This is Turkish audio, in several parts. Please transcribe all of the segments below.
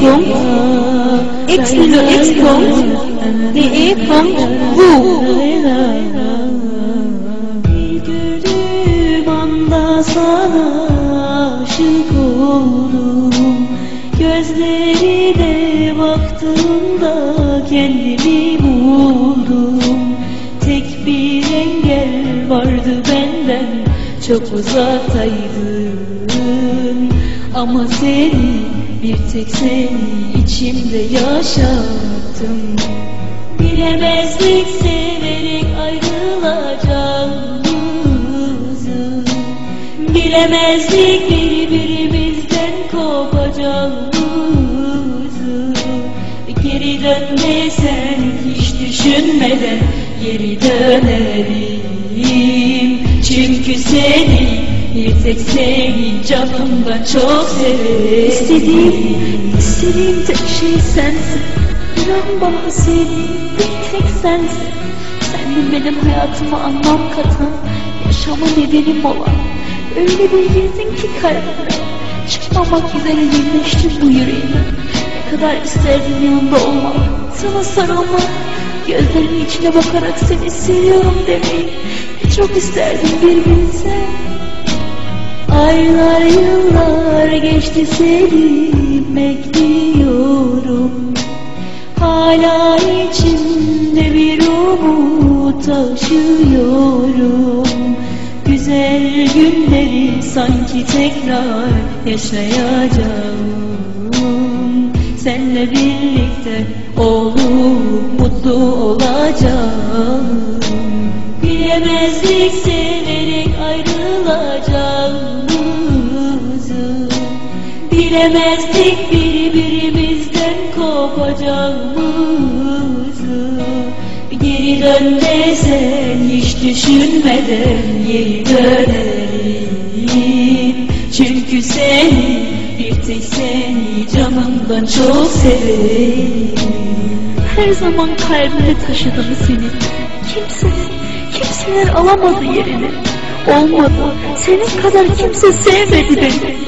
vốn x lx vốn dx vốn vu. Bir düdüğüm anda sana oldum. Gözlerine baktığımda kendimi buldum. Tek bir engel vardı benden çok uzaktaydın. Ama seni bir tek seni içimde yaşattım. Bilemezdik severek ayrılacağımızı Bilemezdik birbirimizden dönmesen hiç düşünmeden geri dönerim. Çünkü seni bir tek seni canımdan çok severim. İstediğim, istediğim tek şey sensin. İnan bana sevdiğim bir tek sensin. Sendin benim hayatıma anlam katan Yaşama nedenim olan Öyle bir girdin ki kalbime Çıkmamak üzere yerleştin bu yüreğime Ne kadar isterdim yanında olmak. Sana sarılmak Gözlerimin içine bakarak seni seviyorum demeyi. Ne çok isterdim bir bilsen Aylar yıllar geçti seni bekliyorum. Hala içimde bir umut taşıyorum. Güzel günleri sanki tekrar yaşayacağım Senle birlikte olup mutlu olacağım. Bilemezdik severek ayrılacağımızı Bilemezdik birbirimizden kopacağımızı. Geri dön desen hiç düşünmeden geri dönerim. Çünkü seni bir tek seni canımdan çok severim Her zaman kalbimde taşıdım seni. Kimse, kimseler alamadı yerini. Olmadı, senin kadar kimse sevmedi beni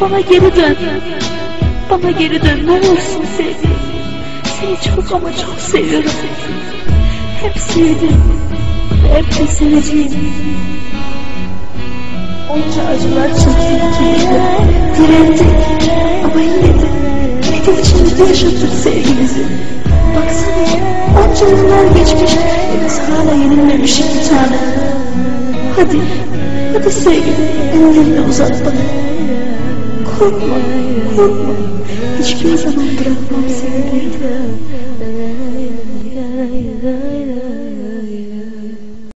Bana geri dön. Bana geri dön ne olursun sevdiğim. Seni çok ama çok seviyorum. Hep sevdim hep de seveceğim. Onca acılar çektik ikimiz de. Direndik ama yine de yine de içimizde yaşattık sevgimizi. Baksana onca yıllar geçmiş biz hala yenilmemişiz bir tane. Hadi, hadi sevgilim ellerini uzat bana. 哭吗？哭吗？你去干什么？